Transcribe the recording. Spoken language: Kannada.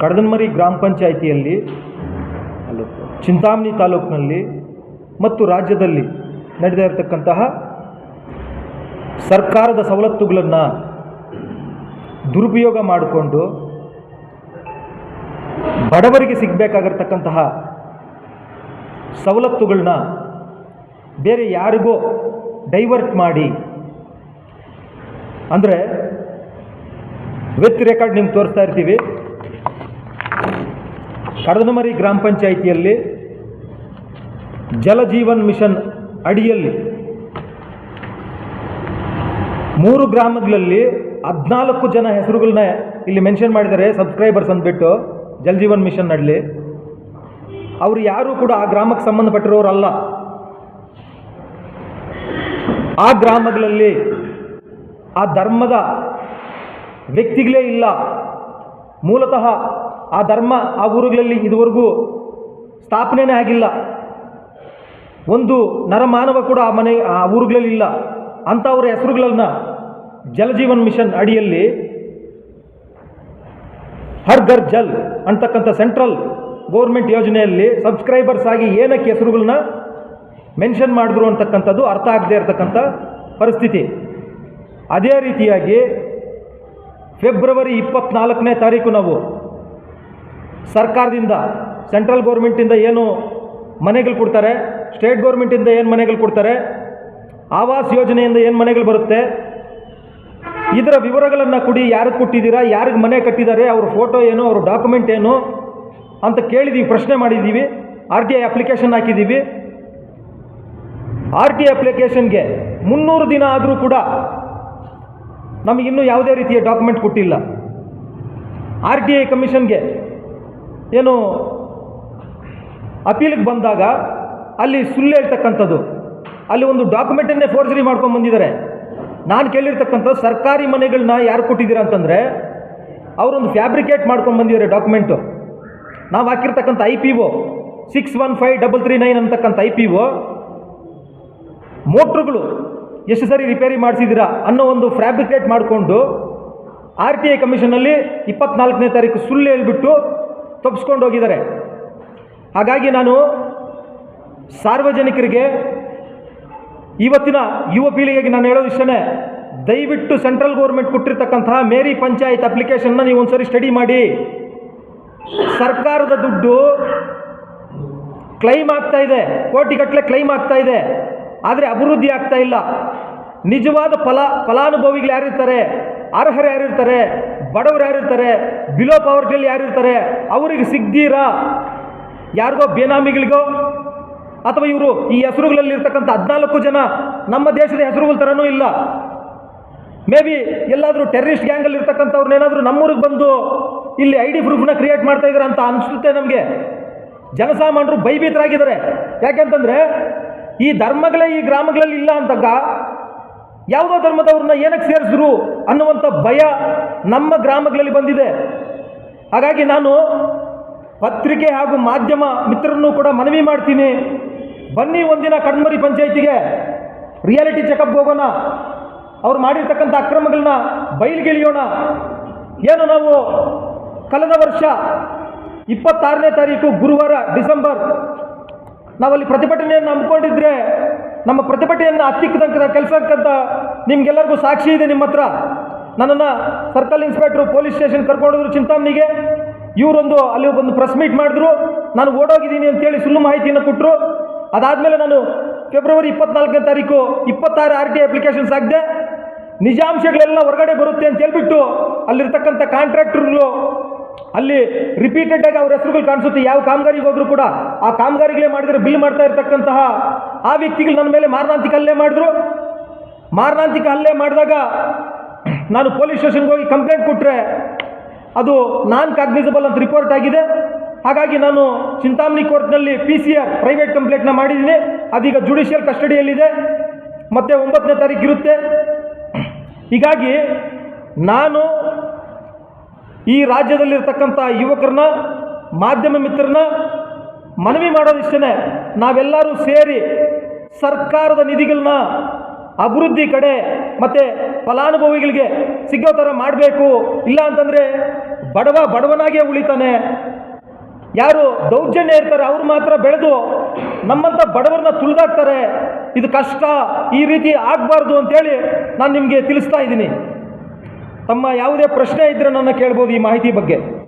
ಕಡದನ್ಮರಿ ಗ್ರಾಮ ಪಂಚಾಯಿತಿಯಲ್ಲಿ, ಚಿಂತಾಮಣಿ ತಾಲೂಕಿನಲ್ಲಿ ಮತ್ತು ರಾಜ್ಯದಲ್ಲಿ ನಡೆದ ಇರತಕ್ಕಂತಹ ಸರ್ಕಾರದ ಸವಲತ್ತುಗಳನ್ನು ದುರುಪಯೋಗ ಮಾಡಿಕೊಂಡು ಬಡವರಿಗೆ ಸಿಗಬೇಕಾಗಿರ್ತಕ್ಕಂತಹ ಸವಲತ್ತುಗಳನ್ನ ಬೇರೆ ಯಾರಿಗೋ ಡೈವರ್ಟ್ ಮಾಡಿ, ಅಂದರೆ ವಿತ್ ರೆಕಾರ್ಡ್ ನಿಮ್ಗೆ ತೋರಿಸ್ತಾ ಇರ್ತೀವಿ. ಕಡದಮರಿ ಗ್ರಾಮ ಪಂಚಾಯಿತಿಯಲ್ಲಿ ಜಲಜೀವನ್ ಮಿಷನ್ ಅಡಿಯಲ್ಲಿ ಮೂರು ಗ್ರಾಮಗಳಲ್ಲಿ ಹದಿನಾಲ್ಕು ಜನ ಹೆಸರುಗಳನ್ನ ಇಲ್ಲಿ ಮೆನ್ಷನ್ ಮಾಡಿದ್ದಾರೆ, ಸಬ್ಸ್ಕ್ರೈಬರ್ಸ್ ಅಂದ್ಬಿಟ್ಟು ಜಲಜೀವನ್ ಮಿಷನ್ ಅಡಲಿ ಅವರು ಯಾರೂ ಕೂಡ ಆ ಗ್ರಾಮಕ್ಕೆ ಸಂಬಂಧಪಟ್ಟಿರೋರಲ್ಲ. ಆ ಗ್ರಾಮಗಳಲ್ಲಿ ಆ ಧರ್ಮದ ವ್ಯಕ್ತಿಗಳೇ ಇಲ್ಲ. ಮೂಲತಃ ಆ ಧರ್ಮ ಆ ಊರುಗಳಲ್ಲಿ ಇದುವರೆಗೂ ಸ್ಥಾಪನೆನೇ ಆಗಿಲ್ಲ. ಒಂದು ನರಮಾನವ ಕೂಡ ಆ ಮನೆ, ಆ ಊರುಗಳಲ್ಲಿ ಇಲ್ಲ. ಅಂಥವ್ರ ಹೆಸರುಗಳನ್ನು ಜಲಜೀವನ್ ಮಿಷನ್ ಅಡಿಯಲ್ಲಿ ಹರ್ ಘರ್ ಜಲ್ ಅಂತಕ್ಕಂಥ ಸೆಂಟ್ರಲ್ ಗೌರ್ಮೆಂಟ್ ಯೋಜನೆಯಲ್ಲಿ ಸಬ್ಸ್ಕ್ರೈಬರ್ಸ್ ಆಗಿ ಏನಕ್ಕೆ ಹೆಸರುಗಳನ್ನ ಮೆನ್ಷನ್ ಮಾಡಿದ್ರು ಅಂತಕ್ಕಂಥದ್ದು ಅರ್ಥ ಆಗದೇ ಇರತಕ್ಕಂಥ ಪರಿಸ್ಥಿತಿ. ಅದೇ ರೀತಿಯಾಗಿ ಫೆಬ್ರವರಿ ಇಪ್ಪತ್ನಾಲ್ಕನೇ ತಾರೀಕು ನಾವು ಸರ್ಕಾರದಿಂದ, ಸೆಂಟ್ರಲ್ ಗೌರ್ಮೆಂಟಿಂದ ಏನು ಮನೆಗಳು ಕೊಡ್ತಾರೆ, ಸ್ಟೇಟ್ ಗೌರ್ಮೆಂಟಿಂದ ಏನು ಮನೆಗಳು ಕೊಡ್ತಾರೆ, ಆವಾಸ್ ಯೋಜನೆಯಿಂದ ಏನು ಮನೆಗಳು ಬರುತ್ತೆ, ಇದರ ವಿವರಗಳನ್ನು ಕೊಡಿ, ಯಾರಿಗೆ ಕೊಟ್ಟಿದ್ದೀರಾ, ಯಾರಿಗೆ ಮನೆ ಕಟ್ಟಿದ್ದಾರೆ, ಅವ್ರ ಫೋಟೋ ಏನು, ಅವ್ರ ಡಾಕ್ಯುಮೆಂಟ್ ಏನು ಅಂತ ಕೇಳಿದ್ದೀವಿ ಪ್ರಶ್ನೆ ಮಾಡಿದ್ದೀವಿ ಆರ್ ಟಿ ಐ ಅಪ್ಲಿಕೇಶನ್ ಹಾಕಿದ್ದೀವಿ ಆರ್ ಟಿ ಐ ಅಪ್ಲಿಕೇಶನ್ಗೆ ಮುನ್ನೂರು ದಿನ ಆದರೂ ಕೂಡ ನಮಗಿನ್ನೂ ಯಾವುದೇ ರೀತಿಯ ಡಾಕ್ಯುಮೆಂಟ್ ಕೊಟ್ಟಿಲ್ಲ. ಆರ್ ಟಿ ಐ ಕಮಿಷನ್ಗೆ ಏನು ಅಪೀಲಿಗೆ ಬಂದಾಗ ಅಲ್ಲಿ ಸುಳ್ಳು ಹೇಳ್ತಕ್ಕಂಥದ್ದು. ಅಲ್ಲಿ ಒಂದು ಡಾಕ್ಯುಮೆಂಟನ್ನೇ ಫೋರ್ಜರಿ ಮಾಡ್ಕೊಂಡು ಬಂದಿದ್ದಾರೆ. ನಾನು ಕೇಳಿರ್ತಕ್ಕಂಥ ಸರ್ಕಾರಿ ಮನೆಗಳನ್ನ ಯಾರು ಕೊಟ್ಟಿದ್ದೀರಾ ಅಂತಂದರೆ ಅವರೊಂದು ಫ್ಯಾಬ್ರಿಕೇಟ್ ಮಾಡ್ಕೊಂಡು ಬಂದಿದ್ದಾರೆ ಡಾಕ್ಯುಮೆಂಟು. ನಾವು ಹಾಕಿರ್ತಕ್ಕಂಥ I P O, six one five double three nine ಅಂತಕ್ಕಂಥ ಐ ಪಿ ಒ, ಮೋಟ್ರುಗಳು ಎಷ್ಟು ಸರಿ ರಿಪೇರಿ ಮಾಡಿಸಿದ್ದೀರಾ ಅನ್ನೋ ಒಂದು ಫ್ಯಾಬ್ರಿಕೇಟ್ ಮಾಡಿಕೊಂಡು ಆರ್ ಟಿ ಐ ಕಮಿಷನಲ್ಲಿ ಇಪ್ಪತ್ನಾಲ್ಕನೇ ತಾರೀಕು ಸುಳ್ಳು ಹೇಳ್ಬಿಟ್ಟು ತಪ್ಪಿಸ್ಕೊಂಡು ಹೋಗಿದ್ದಾರೆ ಹಾಗಾಗಿ ನಾನು ಸಾರ್ವಜನಿಕರಿಗೆ ಇವತ್ತಿನ ಯುವ ಪೀಳಿಗೆಗೆ ನಾನು ಹೇಳೋ ಇಷ್ಟೇ ದಯವಿಟ್ಟು ಸೆಂಟ್ರಲ್ ಗೌರ್ಮೆಂಟ್ ಕೊಟ್ಟಿರ್ತಕ್ಕಂತಹ ಮೇರಿ ಪಂಚಾಯತ್ ಅಪ್ಲಿಕೇಶನ್ನ ನೀವು ಒಂದ್ಸರಿ ಸ್ಟಡಿ ಮಾಡಿ. ಸರ್ಕಾರದ ದುಡ್ಡು ಕ್ಲೈಮ್ ಆಗ್ತಾ ಇದೆ, ಕೋಟಿಗಟ್ಟಲೆ ಕ್ಲೈಮ್ ಆಗ್ತಾ ಇದೆ, ಆದರೆ ಅಭಿವೃದ್ಧಿ ಆಗ್ತಾ ಇಲ್ಲ. ನಿಜವಾದ ಫಲ, ಫಲಾನುಭವಿಗಳು ಯಾರಿರ್ತಾರೆ, ಅರ್ಹರು ಯಾರಿರ್ತಾರೆ ಬಡವರು ಯಾರಿರ್ತಾರೆ ಬಿಲೋ ಪವರ್ಟಿಯಲ್ಲಿ ಯಾರಿರ್ತಾರೆ ಅವರಿಗೆ ಸಿಗ್ದೀರಾ? ಯಾರಿಗೋ ಬೇನಾಮಿಗಳಿಗೋ? ಅಥವಾ ಇವರು ಈ ಹೆಸರುಗಳಲ್ಲಿ ಇರ್ತಕ್ಕಂಥ ಹದಿನಾಲ್ಕು ಜನ ನಮ್ಮ ದೇಶದ ಹೆಸರುಗಳ ಥರನೂ ಇಲ್ಲ. ಮೇ ಬಿ ಎಲ್ಲಾದರೂ ಟೆರರಿಸ್ಟ್ ಗ್ಯಾಂಗಲ್ಲಿ ಇರ್ತಕ್ಕಂಥವ್ರನ್ನೇನಾದರೂ ನಮ್ಮೂರಿಗೆ ಬಂದು ಇಲ್ಲಿ ಐ ಡಿ ಪ್ರೂಫ್ನ ಕ್ರಿಯೇಟ್ ಮಾಡ್ತಾ ಇದ್ದಾರೆ ಅಂತ ಅನಿಸುತ್ತೆ ನಮಗೆ. ಜನಸಾಮಾನ್ಯರು ಭಯಭೀತರಾಗಿದ್ದಾರೆ. ಯಾಕೆಂತಂದರೆ ಈ ಧರ್ಮಗಳೇ ಈ ಗ್ರಾಮಗಳಲ್ಲಿ ಇಲ್ಲ ಅಂತಾಗ ಯಾವುದೋ ಧರ್ಮದವ್ರನ್ನ ಏನಕ್ಕೆ ಸೇರಿಸಿದ್ರು ಅನ್ನುವಂಥ ಭಯ ನಮ್ಮ ಗ್ರಾಮಗಳಲ್ಲಿ ಬಂದಿದೆ. ಹಾಗಾಗಿ ನಾನು ಪತ್ರಿಕೆ ಹಾಗೂ ಮಾಧ್ಯಮ ಮಿತ್ರರನ್ನು ಕೂಡ ಮನವಿ ಮಾಡ್ತೀನಿ. ಬನ್ನಿ ಒಂದಿನ ಕಣ್ಮರಿ ಪಂಚಾಯಿತಿಗೆ, ರಿಯಾಲಿಟಿ ಚೆಕಪ್ ಹೋಗೋಣ. ಅವ್ರು ಮಾಡಿರ್ತಕ್ಕಂಥ ಅಕ್ರಮಗಳನ್ನ ಬಯಲ್ಗೆಳಿಯೋಣ. ಏನು ನಾವು ಕಳೆದ ವರ್ಷ ಇಪ್ಪತ್ತಾರನೇ ತಾರೀಕು ಗುರುವಾರ ಡಿಸೆಂಬರ್ ನಾವಲ್ಲಿ ಪ್ರತಿಭಟನೆಯನ್ನು ಹಮ್ಮಿಕೊಂಡಿದ್ರೆ ನಮ್ಮ ಪ್ರತಿಭಟನೆಯನ್ನು ಹತ್ತಿಕ್ಕದಂಥ ಕೆಲಸಕ್ಕಂತ ನಿಮ್ಗೆಲ್ಲರಿಗೂ ಸಾಕ್ಷಿ ಇದೆ ನಿಮ್ಮ ಹತ್ರ. ನನ್ನನ್ನು ಸರ್ಕಲ್ ಇನ್ಸ್ಪೆಕ್ಟ್ರು, ಪೊಲೀಸ್ ಸ್ಟೇಷನ್ ಕರ್ಕೊಂಡೋದ್ರು ಚಿಂತಾಮಣಿಗೆ. ಇವರೊಂದು ಅಲ್ಲಿ ಒಂದು ಪ್ರೆಸ್ ಮೀಟ್ ಮಾಡಿದ್ರು. ನಾನು ಓಡೋಗಿದ್ದೀನಿ ಅಂತೇಳಿ ಸುಳ್ಳು ಮಾಹಿತಿಯನ್ನು ಕೊಟ್ಟರು ಅದಾದಮೇಲೆ ನಾನು ಫೆಬ್ರವರಿ ಇಪ್ಪತ್ನಾಲ್ಕನೇ ತಾರೀಕು ಇಪ್ಪತ್ತಾರು ಆರ್ ಟಿ ಅಪ್ಲಿಕೇಶನ್ಸ್ ಆಗಿದೆ. ನಿಜಾಂಶಗಳೆಲ್ಲ ಹೊರಗಡೆ ಬರುತ್ತೆ ಅಂತ ಹೇಳ್ಬಿಟ್ಟು ಅಲ್ಲಿರ್ತಕ್ಕಂಥ ಕಾಂಟ್ರಾಕ್ಟರ್ಗಳು ಅಲ್ಲಿ ರಿಪೀಟೆಡ್ ಆಗಿ ಅವ್ರ ಹೆಸರುಗಳು ಕಾಣಿಸುತ್ತೆ. ಯಾವ ಕಾಮಗಾರಿಗೆ ಹೋದ್ರು ಕೂಡ ಆ ಕಾಮಗಾರಿಗಳೇ ಮಾಡಿದರೆ ಬಿಲ್ ಮಾಡ್ತಾ ಇರ್ತಕ್ಕಂತಹ ಆ ವ್ಯಕ್ತಿಗಳು ನನ್ನ ಮೇಲೆ ಮಾರಣಾಂತಿಕ ಹಲ್ಲೆ ಮಾಡಿದ್ರು. ಮಾರಣಾಂತಿಕ ಹಲ್ಲೆ ಮಾಡಿದಾಗ ನಾನು ಪೊಲೀಸ್ ಸ್ಟೇಷನ್ಗೆ ಹೋಗಿ ಕಂಪ್ಲೇಂಟ್ ಕೊಟ್ಟರೆ ಅದು ನಾನ್ ಕಾಗ್ನಿಸಬಲ್ ಅಂತ ರಿಪೋರ್ಟ್ ಆಗಿದೆ. ಹಾಗಾಗಿ ನಾನು ಚಿಂತಾಮಣಿ ಕೋರ್ಟ್ನಲ್ಲಿ ಪಿ ಸಿ ಆರ್ ಪ್ರೈವೇಟ್ ಕಂಪ್ಲೇಂಟ್ನ ಮಾಡಿದ್ದೀನಿ. ಅದೀಗ ಜುಡಿಷಿಯಲ್ ಕಸ್ಟಡಿಯಲ್ಲಿದೆ ಮತ್ತೆ ಒಂಬತ್ತನೇ ತಾರೀಕು ಇರುತ್ತೆ. ಹೀಗಾಗಿ ನಾನು ಈ ರಾಜ್ಯದಲ್ಲಿರ್ತಕ್ಕಂಥ ಯುವಕರನ್ನ, ಮಾಧ್ಯಮ ಮಿತ್ರರನ್ನ ಮನವಿ ಮಾಡೋದಿಷ್ಟೇ ನಾವೆಲ್ಲರೂ ಸೇರಿ ಸರ್ಕಾರದ ನಿಧಿಗಳನ್ನ ಅಭಿವೃದ್ಧಿ ಕಡೆ ಮತ್ತು ಫಲಾನುಭವಿಗಳಿಗೆ ಸಿಗೋ ಥರ ಮಾಡಬೇಕು. ಇಲ್ಲ ಅಂತಂದರೆ ಬಡವ ಬಡವನಾಗೇ ಉಳಿತಾನೆ. ಯಾರು ದೌರ್ಜನ್ಯ ಇರ್ತಾರೆ, ಅವ್ರು ಮಾತ್ರ ಬೆಳೆದು ನಮ್ಮಂಥ ಬಡವರನ್ನ ತುಳಿದಾಕ್ತಾರೆ. ಇದು ಕಷ್ಟ, ಈ ರೀತಿ ಆಗಬಾರ್ದು ಅಂತೇಳಿ ನಾನು ನಿಮಗೆ ತಿಳಿಸ್ತಾ ಇದ್ದೀನಿ. ತಮ್ಮ ಯಾವುದೇ ಪ್ರಶ್ನೆ ಇದ್ದರೆ ನನ್ನ ಕೇಳ್ಬೋದು ಈ ಮಾಹಿತಿ ಬಗ್ಗೆ.